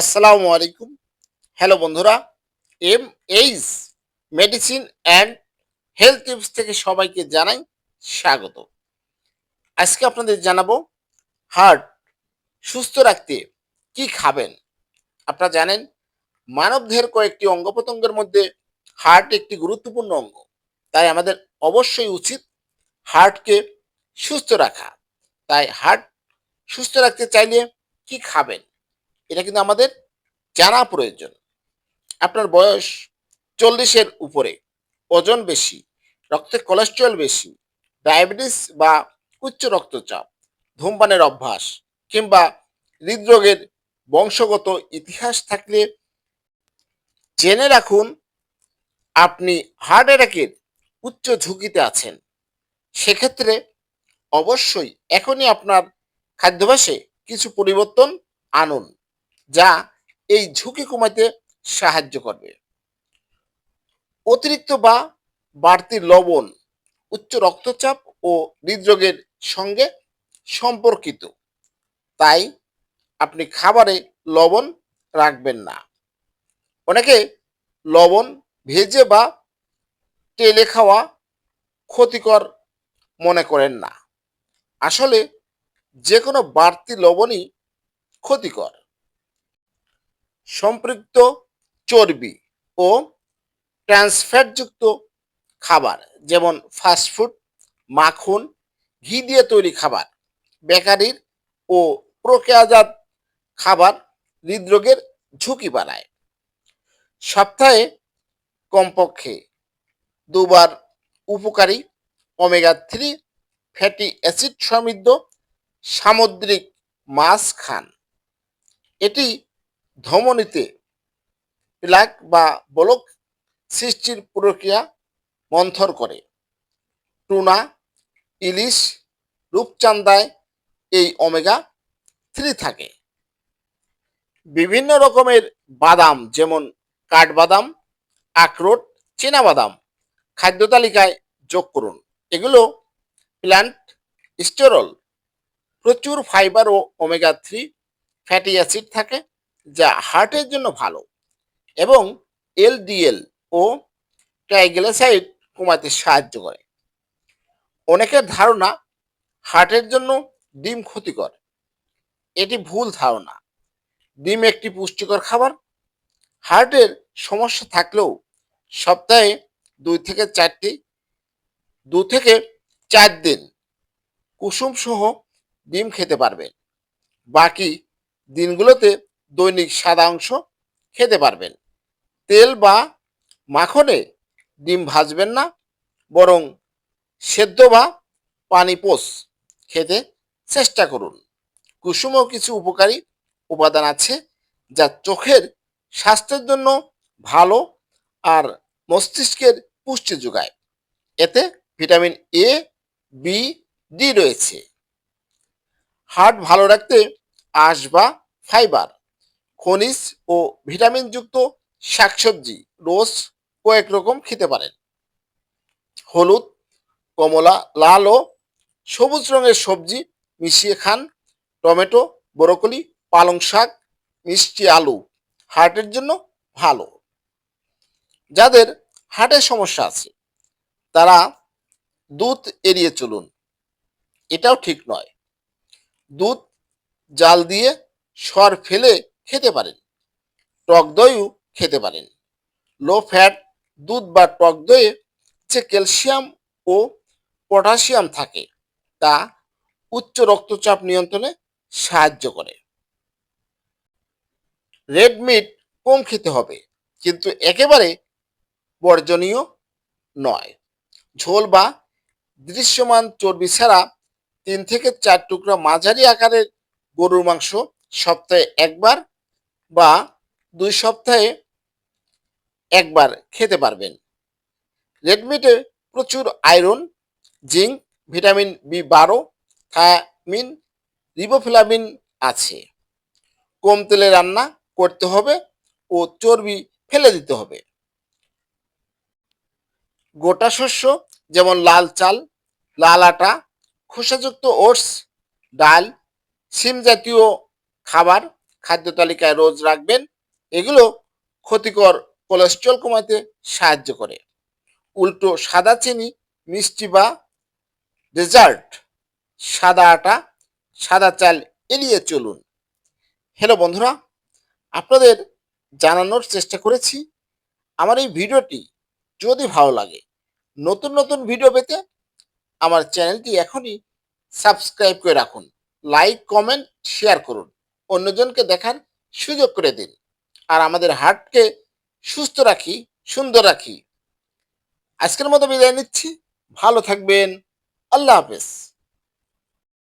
আসসালামু আলাইকুম। হ্যালো বন্ধুরা M H medicine and health tips থেকে সবাইকে জানাই স্বাগত। আজকে আপনাদের জানাব হার্ট সুস্থ রাখতে কি খাবেন? আপনারা জানেন, মানবদেহের কয়েকটি অঙ্গ প্রত্যঙ্গের মধ্যে হার্ট একটি গুরুত্বপূর্ণ অঙ্গ। তাই আমাদের অবশ্যই উচিত হার্টকে সুস্থ রাখা। তাই হার্ট সুস্থ রাখতে চাইলে কি খাবেন? এটা কিন্তু আমাদের জানা প্রয়োজন। আপনার বয়স চল্লিশের উপরে, ওজন বেশি, রক্তে কোলেস্ট্রল বেশি ডায়াবেটিস বা উচ্চ রক্তচাপ, ধূমপানের অভ্যাস কিংবা হৃদরোগের বংশগত ইতিহাস থাকলে জেনে রাখুন, আপনি হার্ট অ্যাটাকের উচ্চ ঝুঁকিতে আছেন। সেক্ষেত্রে অবশ্যই এখনই আপনার খাদ্যাভ্যাসে কিছু পরিবর্তন আনুন। যা এই ঝুঁকি কমাতে সাহায্য করবে। অতিরিক্ত বা বাড়তি লবণ, উচ্চ রক্তচাপ ও হৃদরোগের সঙ্গে সম্পর্কিত। তাই আপনি খাবারে লবণ রাখবেন না। অনেকে লবণ ভেজে বা তেলে খাওয়া ক্ষতিকর মনে করেন না। আসলে যে কোনো বাড়তি লবণই ক্ষতিকর। সম্পৃক্ত চর্বি ও ট্রান্সফ্যাটযুক্ত খাবার, যেমন ফাস্টফুড মাখন, ঘি দিয়ে তৈরি খাবার, বেকারির ও প্রক্রিয়াজাত খাবার হৃদরোগের ঝুঁকি বাড়ায়। সপ্তাহে কমপক্ষে দুবার উপকারী ওমেগা থ্রি ফ্যাটি অ্যাসিড সমৃদ্ধ সামুদ্রিক মাছ খান। এটি ধমনীতে প্লাক বা বলক সৃষ্টির প্রক্রিয়া মন্থর করে। টুনা, ইলিশ রূপচান্দায় এই ওমেগা থ্রি থাকে। বিভিন্ন রকমের বাদাম যেমন কাঠবাদাম, আখরোট বাদাম খাদ্য তালিকায় যোগ করুন। এগুলো প্ল্যান্ট স্টেরল প্রচুর ফাইবার ও ওমেগা থ্রি ফ্যাটি অ্যাসিড থাকে। যা হার্টের জন্য ভালো এবং এলডিএল ও ট্রাইগ্লিসাইড কমাতে সাহায্য করে। অনেকের ধারণা হার্টের জন্য ডিম ক্ষতিকর। এটি ভুল ধারণা। ডিম একটি পুষ্টিকর খাবার। হার্টের সমস্যা থাকলেও সপ্তাহে দুই থেকে চারটি, দু থেকে চার দিন কুসুম সহ ডিম খেতে পারবেন। বাকি দিনগুলোতে দৈনিক সাদা অংশ খেতে পারবেন। তেল বা মাখনে ডিম ভাজবেন না, বরং সেদ্ধ বা পানি পোষ খেতে চেষ্টা করুন। কুসুমও কিছু উপকারী উপাদান আছে যা চোখের স্বাস্থ্যের জন্য ভালো আর মস্তিষ্কের পুষ্টি যোগায়। এতে ভিটামিন এ বি ডি রয়েছে। হার্ট ভালো রাখতে আঁশ বা ফাইবার খনিজ ও ভিটামিনযুক্ত শাকসবজি রোজ কয়েক রকম খেতে পারেন। হলুদ, কমলা, লাল ও সবুজ রঙের সবজি মিশিয়ে খান। টমেটো, ব্রোকলি, পালং শাক, মিষ্টি আলু হার্টের জন্য ভালো। যাদের হার্টের সমস্যা আছে, তারা দুধ এড়িয়ে চলুন। এটাও ঠিক নয়। দুধ জাল দিয়ে সর ফেলে খেতে পারেন। টক দইও খেতে পারেন। লো ফ্যাট দুধ বা টক দইয়ে যে ক্যালসিয়াম ও পটাশিয়াম থাকে, তা উচ্চ রক্তচাপ নিয়ন্ত্রণে সাহায্য করে। রেড মিট কম খেতে হবে, কিন্তু একেবারে বর্জনীয় নয়। ঝোল বা দৃশ্যমান চর্বি ছাড়া তিন থেকে চার টুকরা মাঝারি আকারের গরুর মাংস সপ্তাহে একবার বা দুই সপ্তাহে একবার খেতে পারবেন। রেডমিটে প্রচুর আয়রন, জিঙ্ক, ভিটামিন বি বারো, থায়ামিন রিবোফ্লাভিন আছে। কম তেলে রান্না করতে হবে ও চর্বি ফেলে দিতে হবে। গোটা শস্য যেমন লাল চাল, লাল আটা, খোসাযুক্ত ওটস, ডাল, সিম জাতীয় খাবার খাদ্য তালিকায় রোজ রাখবেন। এগুলো ক্ষতিকর কোলেস্ট্রল কমাতে সাহায্য করে। উল্টো সাদা চিনি, মিষ্টি বা ডেজার্ট সাদা আটা, সাদা চাল এড়িয়ে চলুন। হ্যালো বন্ধুরা, আপনাদের জানানোর চেষ্টা করেছি। আমার এই ভিডিওটি যদি ভালো লাগে, নতুন নতুন ভিডিও পেতে আমার চ্যানেলটি এখনই সাবস্ক্রাইব করে রাখুন। লাইক কমেন্ট শেয়ার করুন। অন্যজনকে দেখার সুযোগ করে দিন। আর আমাদের হার্টকে সুস্থ রাখি, সুন্দর রাখি। আজকের মতো বিদায় নিচ্ছি। ভালো থাকবেন। আল্লাহ হাফেজ।